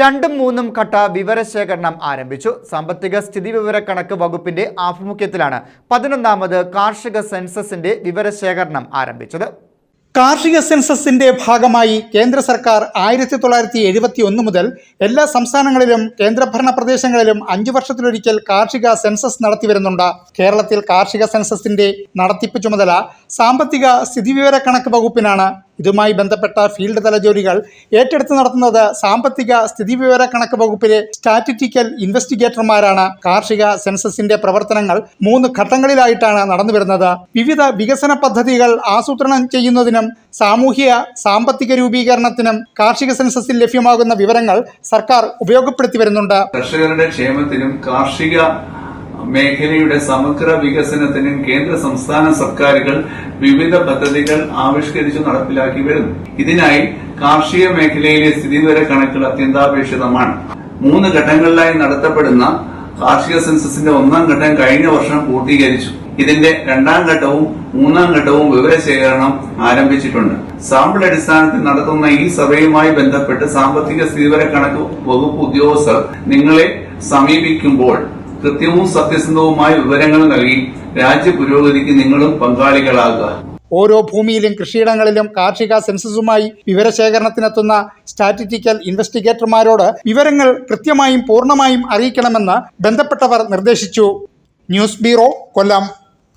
രണ്ടും മൂന്നും ഘട്ട വിവരശേഖരണം ആരംഭിച്ചു. സാമ്പത്തിക സ്ഥിതി സ്ഥിതിവിവരക്കണക്ക് വകുപ്പിന്റെ ആഭിമുഖ്യത്തിലാണ് പതിനൊന്നാമത് കാർഷിക സെൻസസിന്റെ വിവരശേഖരണം ആരംഭിച്ചത്. കാർഷിക സെൻസസിന്റെ ഭാഗമായി കേന്ദ്ര സർക്കാർ ആയിരത്തി തൊള്ളായിരത്തി എഴുപത്തി ഒന്ന് മുതൽ എല്ലാ സംസ്ഥാനങ്ങളിലും കേന്ദ്രഭരണ പ്രദേശങ്ങളിലും അഞ്ചു വർഷത്തിലൊരിക്കൽ കാർഷിക സെൻസസ് നടത്തിവരുന്നുണ്ട്. കേരളത്തിൽ കാർഷിക സെൻസസിന്റെ നടത്തിപ്പ് ചുമതല സാമ്പത്തിക സ്ഥിതിവിവരക്കണക്ക് വകുപ്പിനാണ് ഇതുമായി ബന്ധപ്പെട്ട ഫീൽഡ് തല ജോലികൾ ഏറ്റെടുത്ത് നടത്തുന്നത് സാമ്പത്തിക സ്ഥിതിവിവര കണക്ക് വകുപ്പിലെ സ്റ്റാറ്റിറ്റിക്കൽ ഇൻവെസ്റ്റിഗേറ്റർമാരാണ്. കാർഷിക സെൻസസിന്റെ പ്രവർത്തനങ്ങൾ മൂന്ന് ഘട്ടങ്ങളിലായിട്ടാണ് നടന്നുവരുന്നത് വിവിധ വികസന പദ്ധതികൾ ആസൂത്രണം ചെയ്യുന്നതിനും സാമൂഹ്യ സാമ്പത്തിക രൂപീകരണത്തിനും കാർഷിക സെൻസസിൽ ലഭ്യമാകുന്ന വിവരങ്ങൾ സർക്കാർ ഉപയോഗപ്പെടുത്തി വരുന്നുണ്ട്. കർഷകരുടെ ക്ഷേമത്തിനും കാർഷിക മേഖലയുടെ സമഗ്ര വികസനത്തിനും കേന്ദ്ര സംസ്ഥാന സർക്കാരുകൾ വിവിധ പദ്ധതികൾ ആവിഷ്കരിച്ചു നടപ്പിലാക്കി വരുന്നു. ഇതിനായി കാർഷിക മേഖലയിലെ സ്ഥിതിവിവര കണക്കുകൾ അത്യന്താപേക്ഷിതമാണ്. മൂന്ന് ഘട്ടങ്ങളിലായി നടത്തപ്പെടുന്ന കാർഷിക സെൻസസിന്റെ ഒന്നാം ഘട്ടം കഴിഞ്ഞ വർഷം പൂർത്തീകരിച്ചു. ഇതിന്റെ രണ്ടാം ഘട്ടവും മൂന്നാം ഘട്ടവും വിവരശേഖരണം ആരംഭിച്ചിട്ടുണ്ട്. സാമ്പിൾ അടിസ്ഥാനത്തിൽ നടത്തുന്ന ഈ സഭയുമായി ബന്ധപ്പെട്ട് സാമ്പത്തിക സ്ഥിതിവിവര കണക്ക് വകുപ്പ് ഉദ്യോഗസ്ഥർ നിങ്ങളെ സമീപിക്കുമ്പോൾ കൃത്യവും സത്യസന്ധവുമായ വിവരങ്ങൾ നൽകി രാജ്യ പുരോഗതിക്ക് നിങ്ങളും പങ്കാളികളാകുക. ഓരോ ഭൂമിയിലും കൃഷിയിടങ്ങളിലും കാർഷിക സെൻസസുമായി വിവരശേഖരണത്തിനെത്തുന്ന സ്റ്റാറ്റിറ്റിക്കൽ ഇൻവെസ്റ്റിഗേറ്റർമാരോട് വിവരങ്ങൾ കൃത്യമായും പൂർണമായും അറിയിക്കണമെന്ന് ബന്ധപ്പെട്ടവർ നിർദ്ദേശിച്ചു. News bureau Kollam.